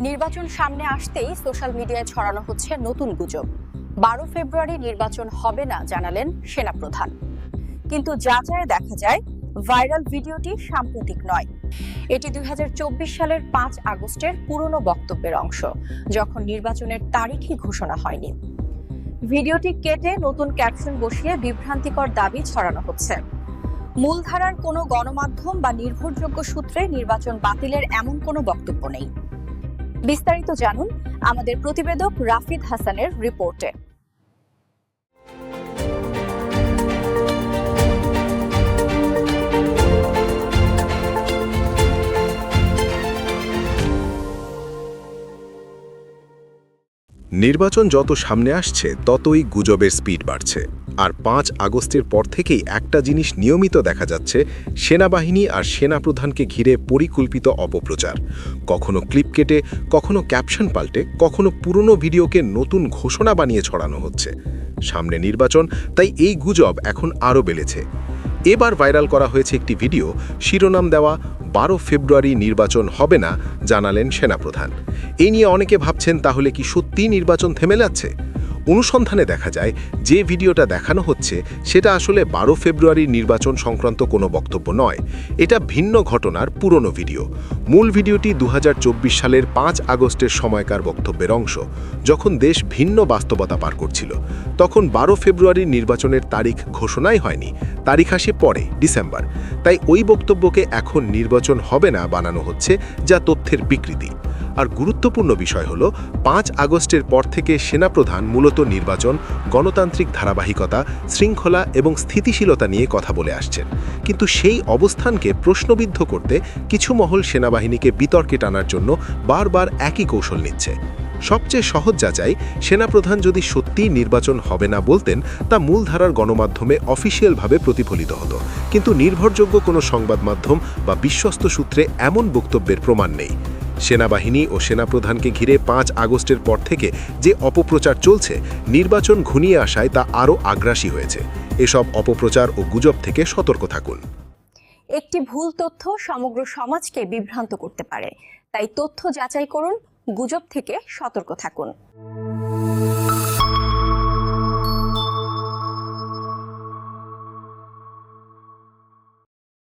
নির্বাচন সামনে আসতেই সোশ্যাল মিডিয়ায় ছড়ানো হচ্ছে নতুন গুজব। বারো ফেব্রুয়ারি নির্বাচন হবে না জানালেন সেনাপ্রধান। কিন্তু যাচাইয়ে দেখা যায়, ভাইরাল ভিডিওটি সাম্প্রতিক নয়। এটি দুই হাজার চব্বিশ সালের পাঁচ আগস্টের পুরনো বক্তব্যের অংশ, যখন নির্বাচনের তারিখই ঘোষণা হয়নি। ভিডিওটি কেটে নতুন ক্যাপশন বসিয়ে বিভ্রান্তিকর দাবি ছড়ানো হচ্ছে। মূলধারার কোনো গণমাধ্যম বা নির্ভরযোগ্য সূত্রে নির্বাচন বাতিলের এমন কোনো বক্তব্য নেই। বিস্তারিত জানুন আমাদের প্রতিবেদক রাফিদ হাসানের রিপোর্টে। নির্বাচন যত সামনে আসছে, ততই গুজবের স্পিড বাড়ছে। আর পাঁচ আগস্টের পর থেকেই একটা জিনিস নিয়মিত দেখা যাচ্ছে, সেনাবাহিনী আর সেনাপ্রধানকে ঘিরে পরিকল্পিত অপপ্রচার। কখনো ক্লিপ কেটে, কখনো ক্যাপশন পাল্টে, কখনো পুরনো ভিডিওকে নতুন ঘোষণা বানিয়ে ছড়ানো হচ্ছে। সামনে নির্বাচন, তাই এই গুজব এখন আরও বেড়েছে। এবার ভাইরাল করা হয়েছে একটি ভিডিও। শিরোনাম দেওয়া, বারো ফেব্রুয়ারি নির্বাচন হবে না, জানালেন সেনাপ্রধান। এ নিয়ে অনেকে ভাবছেন, তাহলে কি সত্যিই নির্বাচন থেমে যাচ্ছে? অনুসন্ধানে দেখা যায়, যে ভিডিওটা দেখানো হচ্ছে, সেটা আসলে বারো ফেব্রুয়ারির নির্বাচন সংক্রান্ত কোনো বক্তব্য নয়। এটা ভিন্ন ঘটনার পুরনো ভিডিও। মূল ভিডিওটি দু হাজার চব্বিশ সালের পাঁচ আগস্টের সময়কার বক্তব্যের অংশ, যখন দেশ ভিন্ন বাস্তবতা পার করছিল। তখন বারো ফেব্রুয়ারির নির্বাচনের তারিখ ঘোষণাই হয়নি, তারিখ আসে পরে, ডিসেম্বর। তাই ওই বক্তব্যকে এখন নির্বাচন হবে না বানানো হচ্ছে, যা তথ্যের বিকৃতি। আর গুরুত্বপূর্ণ বিষয় হল, পাঁচ আগস্টের পর থেকে সেনাপ্রধান মূলত নির্বাচন, গণতান্ত্রিক ধারাবাহিকতা, শৃঙ্খলা এবং স্থিতিশীলতা নিয়ে কথা বলে আসছেন। কিন্তু সেই অবস্থানকে প্রশ্নবিদ্ধ করতে কিছু মহল সেনাবাহিনীকে বিতর্কে টানার জন্য বারবার একই কৌশল নিচ্ছে। সবচেয়ে সহজ যাচাই, সেনাপ্রধান যদি সত্যিই নির্বাচন হবে না বলতেন, তা মূলধারার গণমাধ্যমে অফিসিয়ালভাবে প্রতিফলিত হতো। কিন্তু নির্ভরযোগ্য কোনো সংবাদ মাধ্যম বা বিশ্বস্ত সূত্রে এমন বক্তব্যের প্রমাণ নেই। সেনাবাহিনী ও সেনাপ্রধানকে ঘিরে পাঁচ আগস্টের পর থেকে যে অপপ্রচার চলছে, নির্বাচন ঘনিয়ে আসায় তা আরও আগ্রাসী হয়েছে। এসব অপপ্রচার ও গুজব থেকে সতর্ক থাকুন। একটি ভুল তথ্য সমগ্র সমাজকে বিভ্রান্ত করতে পারে। তাই তথ্য যাচাই করুন, গুজব থেকে সতর্ক থাকুন।